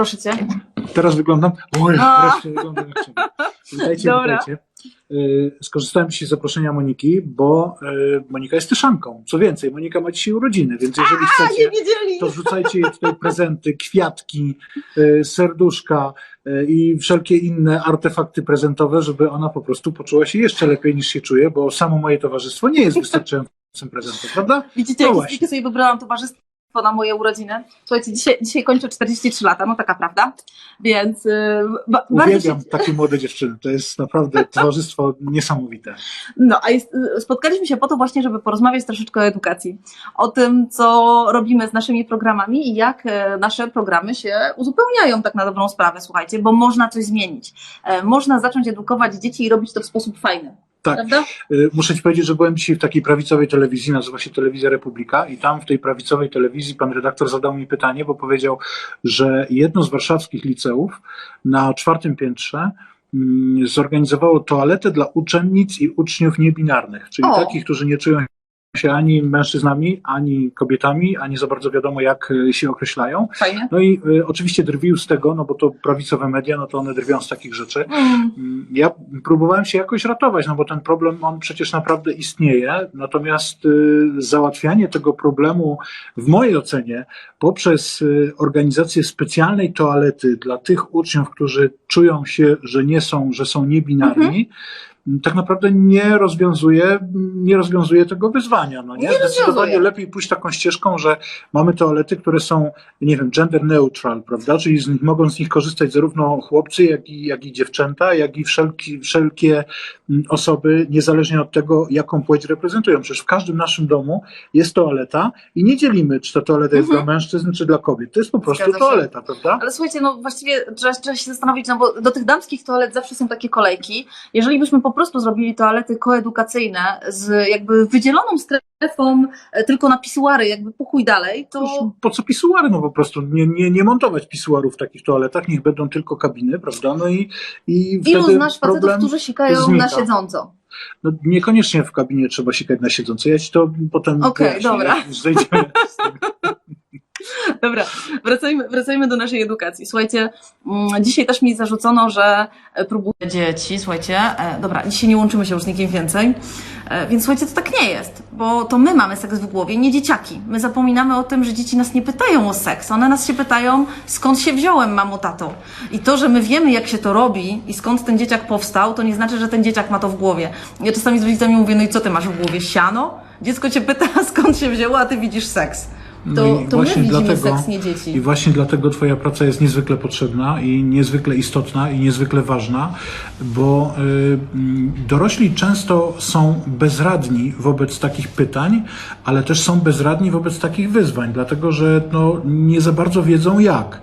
Proszę cię. Teraz wyglądam. Oj, wreszcie wyglądam jak. Witajcie, Dobra. witajcie. Y, Skorzystałem dzisiaj z zaproszenia Moniki, bo y, Monika jest tyszanką. Co więcej, Monika ma dzisiaj urodziny, więc jeżeli A, chcecie, to wrzucajcie jej tutaj prezenty, kwiatki, y, serduszka i wszelkie inne artefakty prezentowe, żeby ona po prostu poczuła się jeszcze lepiej niż się czuje, bo samo moje towarzystwo nie jest wystarczającym prezentem, prawda? Widzicie, No stiki sobie wybrałam towarzystwo na moje urodziny? Słuchajcie, dzisiaj, dzisiaj kończę 43 lata, no taka prawda. Więc yy, ba, bardzo się... Uwielbiam takie młode dziewczyny. To jest naprawdę towarzystwo niesamowite. No, a jest, y, spotkaliśmy się po to właśnie, żeby porozmawiać troszeczkę o edukacji. O tym, co robimy z naszymi programami i jak e, nasze programy się uzupełniają tak na dobrą sprawę, słuchajcie, bo można coś zmienić. E, Można zacząć edukować dzieci i robić to w sposób fajny. Tak. Prawda? Y, Muszę Ci powiedzieć, że byłem dzisiaj w takiej prawicowej telewizji, nazywa się Telewizja Republika i tam w tej prawicowej telewizji pan redaktor zadał mi pytanie, bo powiedział, że jedno z warszawskich liceów na czwartym piętrze mm, zorganizowało toaletę dla uczennic i uczniów niebinarnych, czyli O. takich, którzy nie czują się ani mężczyznami, ani kobietami, ani za bardzo wiadomo, jak y, się określają. Fajnie. No i y, oczywiście drwił z tego, no bo to prawicowe media, no to one drwią z takich rzeczy. Mm. Mm, Ja próbowałem się jakoś ratować, no bo ten problem on przecież naprawdę istnieje, natomiast y, załatwianie tego problemu w mojej ocenie poprzez y, organizację specjalnej toalety dla tych uczniów, którzy czują się, że nie są, że są niebinarni, m, tak naprawdę nie rozwiązuje, nie rozwiązuje tego wyzwania. No nie? Nie Zdecydowanie rozwiązuje. lepiej pójść taką ścieżką, że mamy toalety, które są, nie wiem, gender neutral, prawda? Czyli z nich, mogą z nich korzystać zarówno chłopcy, jak i, jak i dziewczęta, jak i wszelki, wszelkie mm, osoby, niezależnie od tego, jaką płeć reprezentują. Przecież w każdym naszym domu jest toaleta i nie dzielimy, czy ta toaleta jest Mhm. dla mężczyzn, czy dla kobiet. To jest po prostu Zgadza się. toaleta, prawda? Ale słuchajcie, no właściwie trzeba, trzeba się zastanowić, no bo do tych damskich toalet zawsze są takie kolejki. Jeżeli byśmy po prostu zrobili toalety koedukacyjne z jakby wydzieloną strefą e, tylko na pisuary, jakby pokój dalej, to Po co pisuary? No po prostu nie, nie, nie montować pisuarów w takich toaletach, niech będą tylko kabiny, prawda? No i, i ilu znasz facetów, którzy sikają znika. na siedząco? No, niekoniecznie w kabinie trzeba sikać na siedząco. Ja ci to potem Okej, wyjaśnię, dobra. zejdziemy z tego. Dobra, wracajmy, wracajmy do naszej edukacji. Słuchajcie, mm, dzisiaj też mi zarzucono, że e, próbuję dzieci, słuchajcie, e, dobra, dzisiaj nie łączymy się już z nikim więcej, e, więc słuchajcie, to tak nie jest, bo to my mamy seks w głowie, nie dzieciaki. My zapominamy o tym, że dzieci nas nie pytają o seks, one nas się pytają, skąd się wziąłem, mamo, tato. I to, że my wiemy, jak się to robi i skąd ten dzieciak powstał, to nie znaczy, że ten dzieciak ma to w głowie. Ja czasami z rodzicami mówię, no i co ty masz w głowie, siano? Dziecko cię pyta, skąd się wzięło, a ty widzisz seks. To, No to my właśnie widzimy dlatego- seks, nie dzieci. I właśnie dlatego Twoja praca jest niezwykle potrzebna i niezwykle istotna i niezwykle ważna, bo y, dorośli często są bezradni wobec takich pytań, ale też są bezradni wobec takich wyzwań, dlatego że no, nie za bardzo wiedzą jak.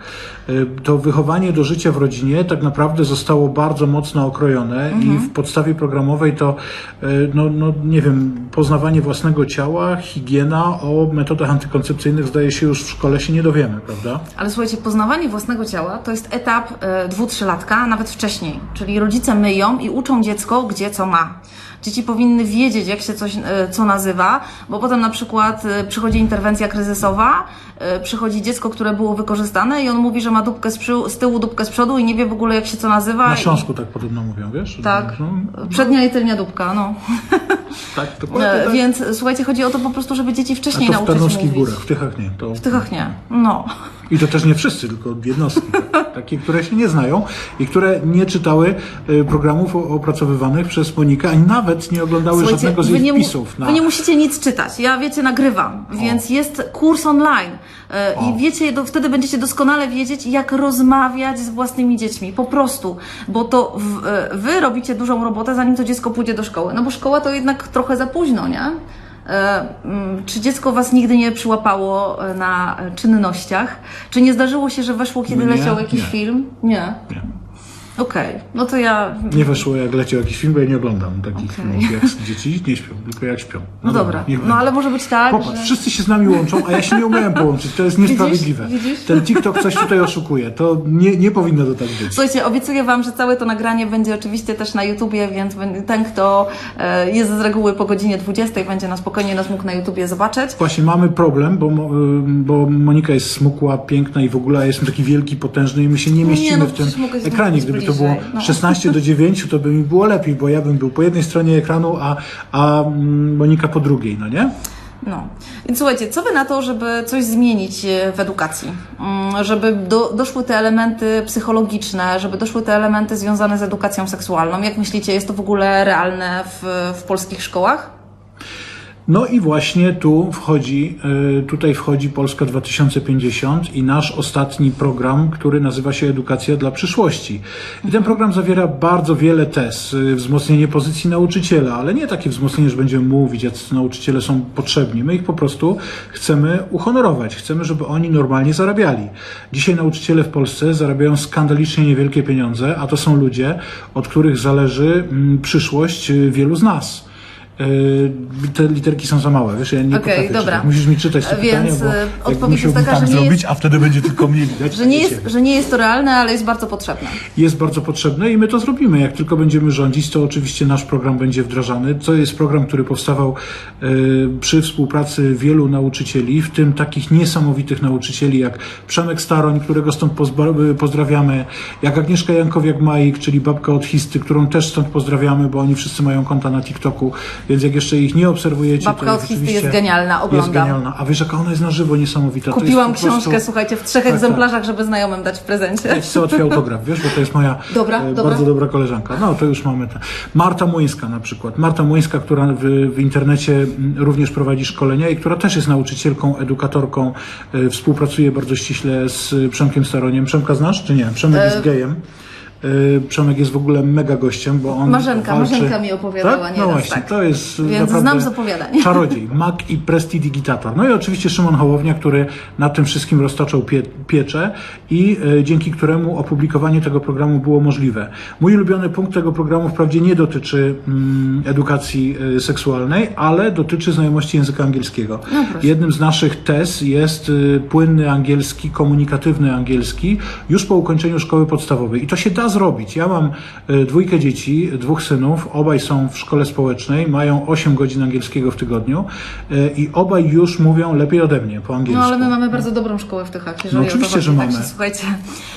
Y, To wychowanie do życia w rodzinie tak naprawdę zostało bardzo mocno okrojone i w podstawie programowej to, y, no, no nie wiem, poznawanie własnego ciała, higiena, o metodach antykoncepcyjnych zdaje się już w szkole się nie dowiemy, prawda? Ale słuchajcie, poznawanie własnego ciała to jest etap e, dwu, trzylatka, a nawet wcześniej. Czyli rodzice myją i uczą dziecko, gdzie co ma. Dzieci powinny wiedzieć, jak się coś, e, co nazywa, bo potem na przykład e, przychodzi interwencja kryzysowa, e, przychodzi dziecko, które było wykorzystane i on mówi, że ma dupkę z, przy, z tyłu, dupkę z przodu i nie wie w ogóle, jak się co nazywa. Na i- Śląsku tak podobno mówią, wiesz? Tak. Przednia i tylnia dupka, no. tak, E, tak. Więc słuchajcie, chodzi o to po prostu, żeby dzieci A wcześniej to w nauczyć mówić. Górach, w Tychach nie. To... W Tychach nie. No. I to też nie wszyscy, tylko jednostki. tak. Takie, które się nie znają i które nie czytały y, programów o- opracowywanych przez Monikę, ani nawet nie oglądały żadnego z jej wpisów. Na... wy nie musicie nic czytać. Ja wiecie, nagrywam, więc jest kurs online. O. I wiecie, do, wtedy będziecie doskonale wiedzieć, jak rozmawiać z własnymi dziećmi. Po prostu. Bo to w, e, wy robicie dużą robotę, zanim to dziecko pójdzie do szkoły. No bo szkoła to jednak trochę za późno, nie? Czy dziecko was nigdy nie przyłapało e, na czynnościach? Czy nie zdarzyło się, że weszło, kiedy No nie, leciał jakiś nie. film? Nie. Nie. Okej, no to ja... Nie weszło jak leciał jakiś film, bo ja nie oglądam takich Okej. filmów, jak dzieci nie śpią, tylko jak śpią. No dobra, niech no ale może być tak, Popatrz, że... wszyscy się z nami łączą, a ja się nie umiałem połączyć. To jest niesprawiedliwe. Widzisz? Ten TikTok coś tutaj oszukuje. To nie, nie powinno to tak być. Słuchajcie, obiecuję Wam, że całe to nagranie będzie oczywiście też na YouTubie, więc ten, kto e, jest z reguły po godzinie 20, będzie na spokojnie nas mógł na YouTubie zobaczyć. Właśnie mamy problem, bo, y, bo Monika jest smukła, piękna i w ogóle ja jestem taki wielki, potężny i my się nie nie, mieścimy no w tym ekranie. Gdyby to było bliżej, no. 16 do 9, to by mi było lepiej, bo ja bym był po jednej stronie ekranu, a, a mm, Monika po drugiej, no nie? No. Więc słuchajcie, co Wy na to, żeby coś zmienić e, w edukacji? Mm, Żeby do, doszły te elementy psychologiczne, żeby doszły te elementy związane z edukacją seksualną. Jak myślicie, jest to w ogóle realne w, w polskich szkołach? No i właśnie tu wchodzi, y, tutaj wchodzi Polska 2050 i nasz ostatni program, który nazywa się Edukacja dla przyszłości. I ten program zawiera bardzo wiele tez, y, wzmocnienie pozycji nauczyciela, ale nie takie wzmocnienie, że będziemy mówić, jacy nauczyciele są potrzebni. My ich po prostu chcemy uhonorować, chcemy, żeby oni normalnie zarabiali. Dzisiaj nauczyciele w Polsce zarabiają skandalicznie niewielkie pieniądze, a to są ludzie, od których zależy mm, przyszłość y, wielu z nas. Yy, Te literki są za małe, wiesz, ja nie Okej, potrafię dobra. czytać. Musisz mi czytać te Więc, pytania, bo jak odpowiedź jest taka, tak że nie zrobić, jest- a wtedy będzie tylko mnie widać. Że nie, jest, że nie jest to realne, ale jest bardzo potrzebne. jest bardzo potrzebne i my to zrobimy. Jak tylko będziemy rządzić, to oczywiście nasz program będzie wdrażany. To jest program, który powstawał e, przy współpracy wielu nauczycieli, w tym takich niesamowitych nauczycieli jak Przemek Staroń, którego stąd pozdrawiamy, jak Agnieszka Jankowiak-Majik, czyli babka od Histy, którą też stąd pozdrawiamy, bo oni wszyscy mają konta na TikToku, więc jak jeszcze ich nie obserwujecie, Babka to od oczywiście jest genialna, Jest oglądam. genialna. A wiesz, jaka ona jest na żywo niesamowita. Kupiłam jest po prostu- książkę, słuchajcie, w trzech Tak, egzemplarzach, żeby znajomym dać w prezencie. ja ci załatwię autograf, wiesz, bo to jest moja Dobra, e, dobra. bardzo dobra koleżanka. No, to już mamy. Te. Marta Młyńska na przykład. Marta Młyńska, która w, w internecie również prowadzi szkolenia i która też jest nauczycielką, edukatorką, e, współpracuje bardzo ściśle z Przemkiem Staroniem. Przemka znasz, czy nie? Przemek E, jest gejem. E, Przemek jest w ogóle mega gościem, bo on Marzenka, walczy... Marzenka mi opowiadała tak? nieraz, No właśnie, tak. to jest Więc znam z opowiadań. Czarodziej, mag i prestidigitator. No i oczywiście Szymon Hołownia, który nad tym wszystkim roztaczał pie, pieczę i e, dzięki któremu opublikowanie tego programu było możliwe. Mój ulubiony punkt tego programu wprawdzie nie dotyczy mm, edukacji e, seksualnej, ale dotyczy znajomości języka angielskiego. No. Jednym z naszych tez jest płynny angielski, komunikatywny angielski już po ukończeniu szkoły podstawowej. I to się da zrobić. Ja mam e, dwójkę dzieci, dwóch synów, obaj są w szkole społecznej, mają 8 godzin angielskiego w tygodniu e, i obaj już mówią lepiej ode mnie po angielsku. No ale my mamy bardzo dobrą szkołę w Tychach, jeżeli No, oczywiście, że Także, mamy. Słuchajcie, e,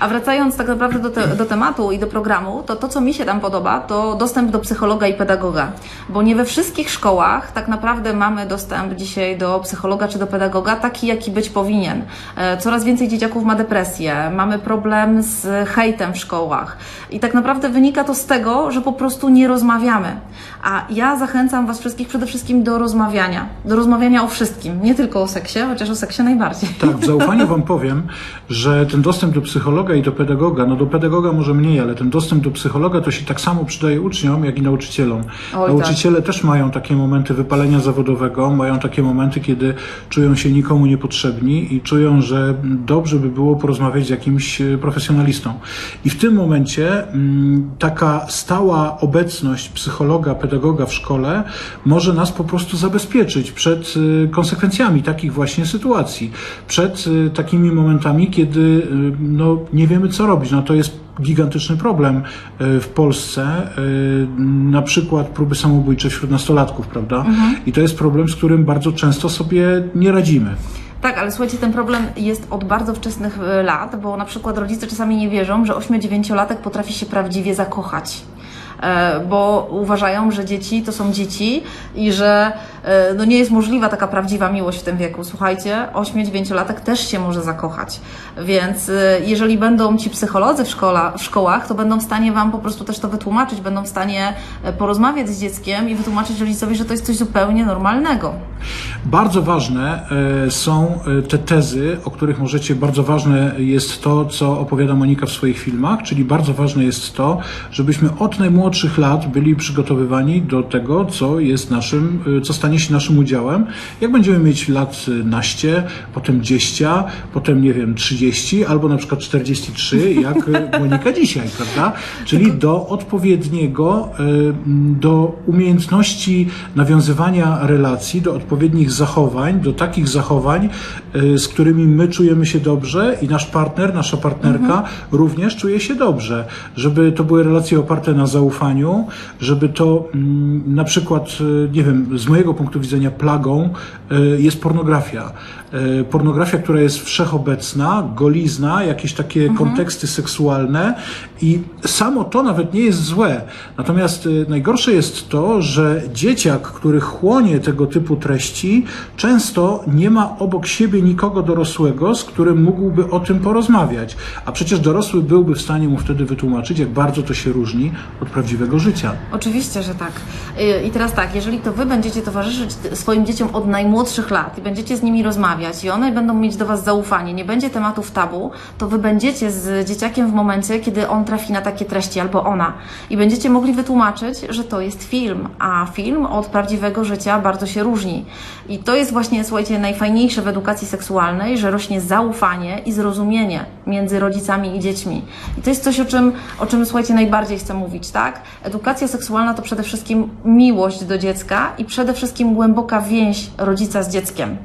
a wracając tak naprawdę do, te, do tematu i do programu, to to, co mi się tam podoba, to dostęp do psychologa i pedagoga. Bo nie we wszystkich szkołach tak naprawdę mamy dostęp dzisiaj do psychologa czy do pedagoga taki, jaki być powinien. E, Coraz więcej dzieciaków ma depresję, mamy problem z hejtem w szkołach. I tak naprawdę wynika to z tego, że po prostu nie rozmawiamy. A ja zachęcam Was wszystkich przede wszystkim do rozmawiania. Do rozmawiania o wszystkim, nie tylko o seksie, chociaż o seksie najbardziej. Tak, w zaufaniu Wam powiem, że ten dostęp do psychologa i do pedagoga, no do pedagoga może mniej, ale ten dostęp do psychologa to się tak samo przydaje uczniom, jak i nauczycielom. Oj, Nauczyciele też mają takie momenty wypalenia zawodowego, mają takie momenty, kiedy czują się nikomu niepotrzebni i czują, że dobrze by było porozmawiać z jakimś e, profesjonalistą. I w tym momencie mm, taka stała obecność psychologa, pedagoga w szkole może nas po prostu zabezpieczyć przed y, konsekwencjami takich właśnie sytuacji, przed y, takimi momentami, kiedy no, nie wiemy co robić. No, to jest gigantyczny problem y, w Polsce, y, na przykład próby samobójcze wśród nastolatków, prawda? I to jest problem, z którym bardzo często sobie nie radzimy. Tak, ale słuchajcie, ten problem jest od bardzo wczesnych e, lat, bo na przykład rodzice czasami nie wierzą, że 8-9-latek potrafi się prawdziwie zakochać. E, Bo uważają, że dzieci to są dzieci i że e, no nie jest możliwa taka prawdziwa miłość w tym wieku. Słuchajcie, 8-9-latek też się może zakochać. Więc e, jeżeli będą ci psycholodzy w, szkola, w szkołach, to będą w stanie Wam po prostu też to wytłumaczyć, będą w stanie porozmawiać z dzieckiem i wytłumaczyć rodzicowi, że to jest coś zupełnie normalnego. Bardzo ważne są te tezy, o których możecie, bardzo ważne jest to, co opowiada Monika w swoich filmach, czyli bardzo ważne jest to, żebyśmy od najmłodszych najmłodszych lat byli przygotowywani do tego, co jest naszym, y, co stanie się naszym udziałem. Jak będziemy mieć lat y, naście, potem 10, potem nie wiem, 30 albo na przykład 43, jak y, Monika dzisiaj, prawda? Czyli do odpowiedniego, do umiejętności nawiązywania relacji, do odpowiednich zachowań, do takich zachowań, z którymi my czujemy się dobrze i nasz partner, nasza partnerka również czuje się dobrze. Żeby to były relacje oparte na zaufaniu, żeby to mm, na przykład, y, nie wiem, z mojego punktu widzenia plagą y, jest pornografia. Y, Pornografia, która jest wszechobecna, golizna, jakieś takie konteksty seksualne i samo to nawet nie jest złe. Natomiast najgorsze jest to, że dzieciak, który chłonie tego typu treści, często nie ma obok siebie nikogo dorosłego, z którym mógłby o tym porozmawiać. A przecież dorosły byłby w stanie mu wtedy wytłumaczyć, jak bardzo to się różni od prawdziwego życia. Oczywiście, że tak. Y, I teraz tak, jeżeli to Wy będziecie towarzyszyć swoim dzieciom od najmłodszych lat i będziecie z nimi rozmawiać i one będą mieć do Was zaufanie, nie będzie tematów tabu, to Wy będziecie z dzieciakiem w momencie, kiedy on trafi na takie treści albo ona i będziecie mogli wytłumaczyć, że to jest film, a film od prawdziwego życia bardzo się różni. I to jest właśnie, słuchajcie, najfajniejsze w edukacji seksualnej, że rośnie zaufanie i zrozumienie między rodzicami i dziećmi. I to jest coś, o czym, o czym słuchajcie, najbardziej chcę mówić, tak? Edukacja seksualna to przede wszystkim miłość do dziecka i przede wszystkim głęboka więź rodzica z dzieckiem.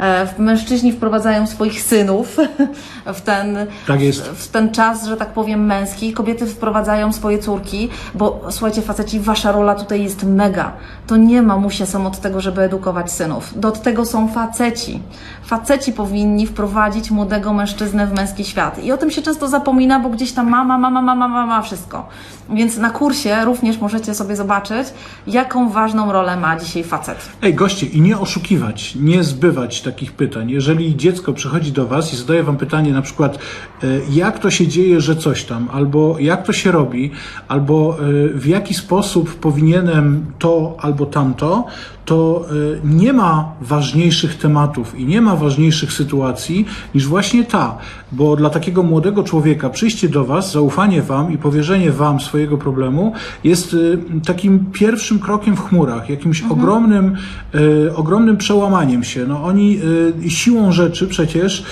E, Mężczyźni wprowadzają swoich synów w ten, Tak w ten czas, że tak powiem, męski. Kobiety wprowadzają swoje córki, bo słuchajcie, faceci, wasza rola tutaj jest mega. To nie mamusie są od tego, żeby edukować synów. Do tego są faceci. Faceci powinni wprowadzić młodego mężczyznę w męski świat. I o tym się często zapomina, bo gdzieś tam mama, mama, mama, mama, wszystko. Więc na kursie również możecie sobie zobaczyć, jaką ważną rolę ma dzisiaj facet. Ej, goście, i nie oszukiwać, nie zbywać takich pytań. Jeżeli dziecko przychodzi do Was i zadaje Wam pytanie na przykład, e, jak to się dzieje, że coś tam, albo jak to się robi, albo e, w jaki sposób powinienem to albo tamto, to e, nie ma ważniejszych tematów i nie ma ważniejszych sytuacji niż właśnie ta, bo dla takiego młodego człowieka przyjście do Was, zaufanie Wam i powierzenie Wam swojego problemu jest e, takim pierwszym krokiem w chmurach, jakimś ogromnym, e, ogromnym przełamaniem się. No oni siłą rzeczy przecież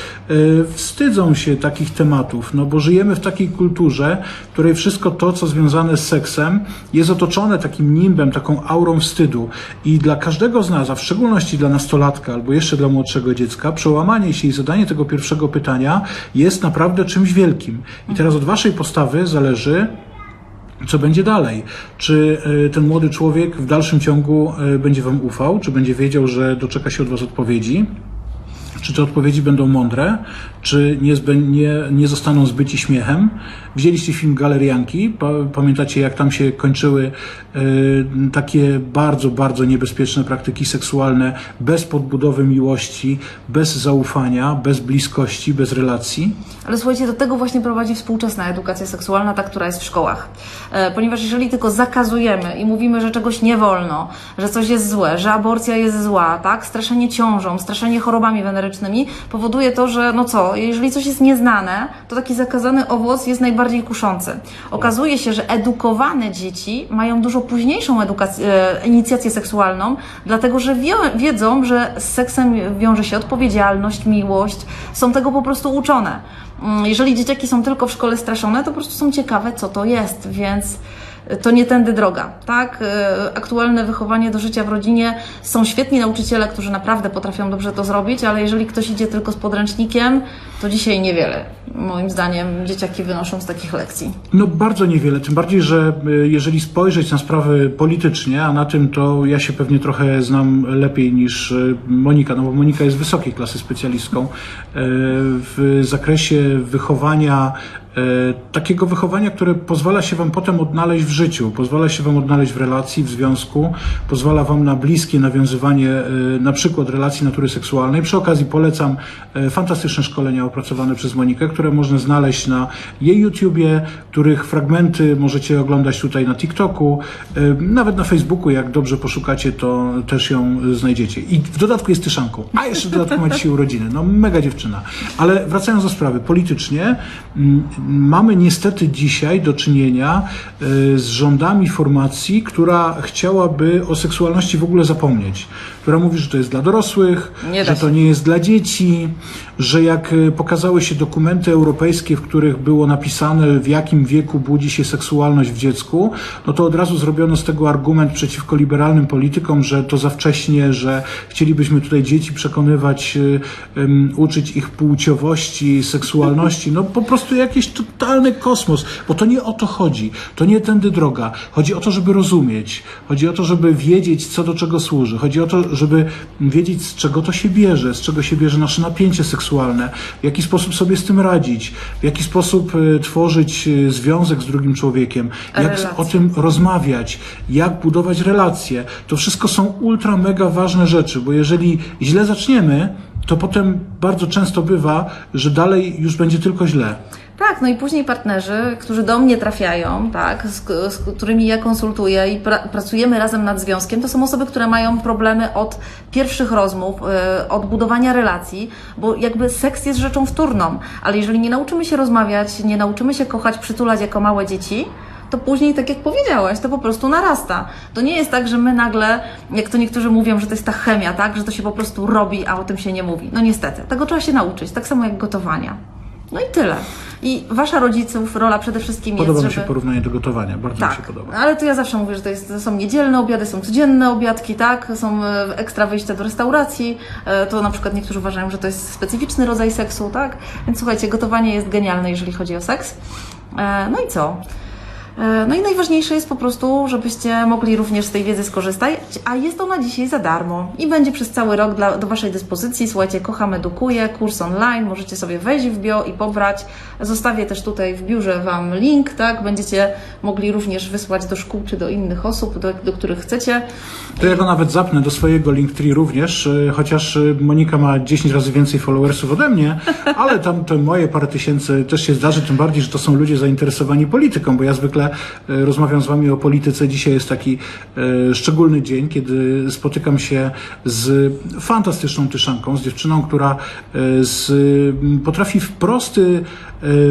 wstydzą się takich tematów, no bo żyjemy w takiej kulturze, w której wszystko to, co związane z seksem, jest otoczone takim nimbem, taką aurą wstydu. I dla każdego z nas, a w szczególności dla nastolatka albo jeszcze dla młodszego dziecka, przełamanie się i zadanie tego pierwszego pytania jest naprawdę czymś wielkim. I teraz od waszej postawy zależy, co będzie dalej? Czy y, ten młody człowiek w dalszym ciągu y, będzie Wam ufał? Czy będzie wiedział, że doczeka się od Was odpowiedzi? Czy te odpowiedzi będą mądre? Czy nie, nie, nie zostaną zbyci śmiechem? Widzieliście film Galerianki? Pa, pamiętacie, jak tam się kończyły y, takie bardzo, bardzo niebezpieczne praktyki seksualne bez podbudowy miłości, bez zaufania, bez bliskości, bez relacji? Ale słuchajcie, do tego właśnie prowadzi współczesna edukacja seksualna, ta, która jest w szkołach. E, Ponieważ jeżeli tylko zakazujemy i mówimy, że czegoś nie wolno, że coś jest złe, że aborcja jest zła, tak? Straszenie ciążą, straszenie chorobami wenerycznymi powoduje to, że no co, jeżeli coś jest nieznane, to taki zakazany owoc jest najbardziej kuszący. Okazuje się, że edukowane dzieci mają dużo późniejszą edukację, e, inicjację seksualną, dlatego że wie, wiedzą, że z seksem wiąże się odpowiedzialność, miłość, są tego po prostu uczone. Mm, Jeżeli dzieciaki są tylko w szkole straszone, to po prostu są ciekawe, co to jest, więc to nie tędy droga, tak? E, Aktualne wychowanie do życia w rodzinie są świetni nauczyciele, którzy naprawdę potrafią dobrze to zrobić, ale jeżeli ktoś idzie tylko z podręcznikiem, to dzisiaj niewiele, moim zdaniem, dzieciaki wynoszą z takich lekcji. No bardzo niewiele, tym bardziej, że y, jeżeli spojrzeć na sprawy politycznie, a na tym to ja się pewnie trochę znam lepiej niż y, Monika, no bo Monika jest wysokiej klasy specjalistką y, w zakresie wychowania y, takiego wychowania, które pozwala się Wam potem odnaleźć w życiu, pozwala się Wam odnaleźć w relacji, w związku, pozwala Wam na bliskie nawiązywanie y, na przykład relacji natury seksualnej. Przy okazji polecam y, fantastyczne szkolenia opracowane przez Monikę, które można znaleźć na jej YouTubie, których fragmenty możecie oglądać tutaj na TikToku, nawet na Facebooku, jak dobrze poszukacie, to też ją znajdziecie. I w dodatku jest Tyszanką, a jeszcze w dodatku ma dzisiaj urodziny. No mega dziewczyna. Ale wracając do sprawy, politycznie, mm, mamy niestety dzisiaj do czynienia y, z rządami formacji, która chciałaby o seksualności w ogóle zapomnieć. Która mówi, że to jest dla dorosłych, że to nie jest dla dzieci, że jak y, pokazały się dokumenty europejskie, w których było napisane, w jakim wieku budzi się seksualność w dziecku, no to od razu zrobiono z tego argument przeciwko liberalnym politykom, że to za wcześnie, że chcielibyśmy tutaj dzieci przekonywać, ym, uczyć ich płciowości, seksualności. No po prostu jakiś totalny kosmos, bo to nie o to chodzi. To nie tędy droga. Chodzi o to, żeby rozumieć. Chodzi o to, żeby wiedzieć, co do czego służy. Chodzi o to, żeby wiedzieć, z czego to się bierze, z czego się bierze nasze napięcie seksualne, w jaki sposób sobie z tym radzić, w jaki sposób y, tworzyć y, związek z drugim człowiekiem, jak Relacje. o tym rozmawiać, jak budować relacje. To wszystko są ultra mega ważne rzeczy, bo jeżeli źle zaczniemy, to potem bardzo często bywa, że dalej już będzie tylko źle. Tak, no i później partnerzy, którzy do mnie trafiają, tak, z, z którymi ja konsultuję i pra, pracujemy razem nad związkiem, to są osoby, które mają problemy od pierwszych rozmów, y, od budowania relacji, bo jakby seks jest rzeczą wtórną, ale jeżeli nie nauczymy się rozmawiać, nie nauczymy się kochać, przytulać jako małe dzieci, to później, tak jak powiedziałaś, to po prostu narasta. To nie jest tak, że my nagle, jak to niektórzy mówią, że to jest ta chemia, tak, że to się po prostu robi, a o tym się nie mówi. No niestety, tego trzeba się nauczyć, tak samo jak gotowania. No i tyle. I wasza rodziców rola przede wszystkim Podoba jest, mi żeby... się porównanie do gotowania, bardzo mi się Tak, podoba. ale to ja zawsze mówię, że to, jest, to są niedzielne obiady, są codzienne obiadki, tak? Są e, ekstra wyjścia do restauracji. E, To na przykład niektórzy uważają, że to jest specyficzny rodzaj seksu, tak? Więc słuchajcie, gotowanie jest genialne, jeżeli chodzi o seks. E, No i co? E, No i najważniejsze jest po prostu, żebyście mogli również z tej wiedzy skorzystać, a jest ona dzisiaj za darmo i będzie przez cały rok dla, do Waszej dyspozycji. Słuchajcie, Kocham Edukuję, kurs online, możecie sobie wejść w bio i pobrać. Zostawię też tutaj w biurze Wam link, tak? Będziecie mogli również wysłać do szkół czy do innych osób, do, do których chcecie. To ja go nawet zapnę do swojego Linktree również, y, chociaż y, Monika ma 10 razy więcej followersów ode mnie, ale tam to moje parę tysięcy też się zdarzy, tym bardziej, że to są ludzie zainteresowani polityką, bo ja zwykle y, rozmawiam z Wami o polityce. Dzisiaj jest taki y, szczególny dzień, kiedy spotykam się z fantastyczną tyszanką, z dziewczyną, która y, z, potrafi w prosty,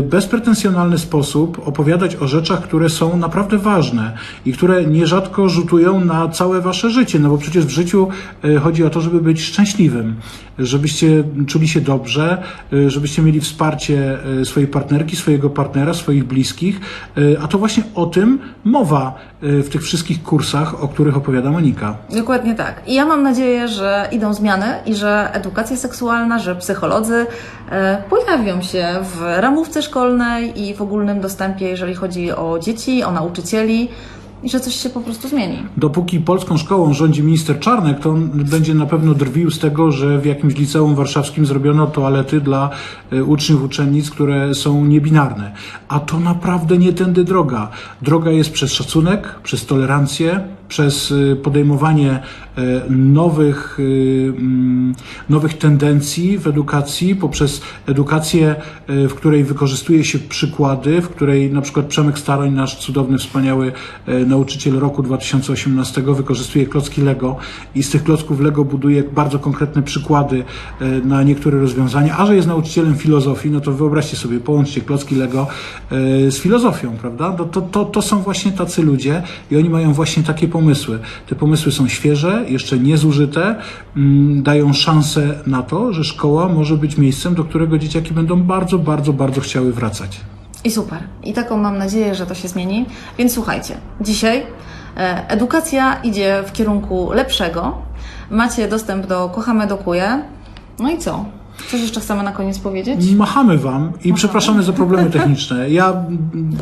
bezpretensjonalny sposób opowiadać o rzeczach, które są naprawdę ważne i które nierzadko rzutują na całe wasze życie, no bo przecież w życiu chodzi o to, żeby być szczęśliwym, żebyście czuli się dobrze, żebyście mieli wsparcie swojej partnerki, swojego partnera, swoich bliskich, a to właśnie o tym mowa y, w tych wszystkich kursach, o których opowiada Monika. Dokładnie tak. I ja mam nadzieję, że idą zmiany i że edukacja seksualna, że psycholodzy e, pojawią się w ramówce szkolnej i w ogólnym dostępie, jeżeli chodzi o dzieci, o nauczycieli i że coś się po prostu zmieni. Dopóki polską szkołą rządzi minister Czarnek, to on będzie na pewno drwił z tego, że w jakimś liceum warszawskim zrobiono toalety dla e, uczniów, uczennic, które są niebinarne. A to naprawdę nie tędy droga. Droga jest przez szacunek, przez tolerancję, przez e, podejmowanie e, nowych, e, mm, nowych tendencji w edukacji, poprzez edukację, w której wykorzystuje się przykłady, w której na przykład Przemek Staroń, nasz cudowny, wspaniały nauczyciel roku 2018, wykorzystuje klocki Lego i z tych klocków Lego buduje bardzo konkretne przykłady na niektóre rozwiązania, a że jest nauczycielem filozofii, no to wyobraźcie sobie, połączcie klocki Lego z filozofią, prawda? To, to, to, to są właśnie tacy ludzie i oni mają właśnie takie pomysły. Te pomysły są świeże, jeszcze niezużyte, mm, dają szansę na to, że szkoła może być miejscem, do którego dzieciaki będą bardzo, bardzo, bardzo chciały wracać. I super. I taką mam nadzieję, że to się zmieni. Więc słuchajcie, dzisiaj e, edukacja idzie w kierunku lepszego. Macie dostęp do Kocham Edukuje. No i co? Coś jeszcze chcemy na koniec powiedzieć? Machamy wam i przepraszamy za problemy techniczne. Ja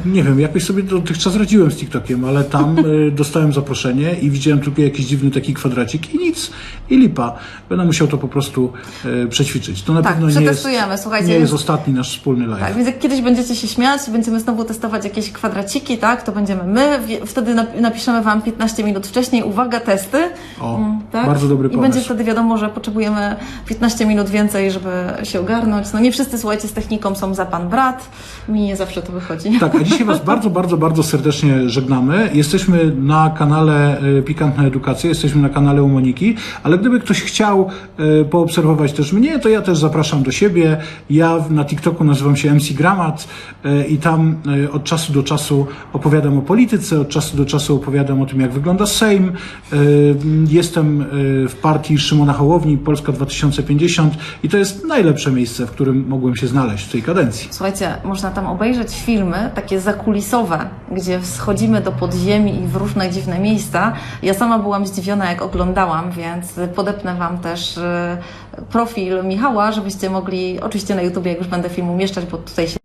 nie wiem, jakoś sobie dotychczas radziłem z TikTokiem, ale tam y, dostałem zaproszenie i widziałem tylko jakiś dziwny taki kwadracik i nic, i lipa. Będę musiał to po prostu y, przećwiczyć. To na Tak, pewno nie jest, słuchajcie. nie jest ostatni nasz wspólny live. Tak, więc jak kiedyś będziecie się śmiać, będziemy znowu testować jakieś kwadraciki, tak, to będziemy my. Wtedy nap- napiszemy Wam 15 minut wcześniej, uwaga, testy. O, Mm, tak? bardzo dobry I pomysł. będzie wtedy wiadomo, że potrzebujemy 15 minut więcej, żeby się ogarnąć. No nie wszyscy, słuchajcie, z techniką są za pan brat. Mi nie zawsze to wychodzi. Tak, a dzisiaj Was bardzo, bardzo, bardzo serdecznie żegnamy. Jesteśmy na kanale e, Pikantna Edukacja, jesteśmy na kanale u Moniki, ale gdyby ktoś chciał e, poobserwować też mnie, to ja też zapraszam do siebie. Ja na TikToku nazywam się MC Gramat e, i tam od czasu do czasu opowiadam o polityce, od czasu do czasu opowiadam o tym, jak wygląda Sejm. Jestem w partii Szymona Hołowni, Polska 2050 i to jest najlepsze miejsce, w którym mogłem się znaleźć w tej kadencji. Słuchajcie, można tam obejrzeć filmy takie zakulisowe, gdzie schodzimy do podziemi i w różne dziwne miejsca. Ja sama byłam zdziwiona, jak oglądałam, więc podepnę Wam też e, profil Michała, żebyście mogli, oczywiście na YouTubie, jak już będę film umieszczać, bo tutaj się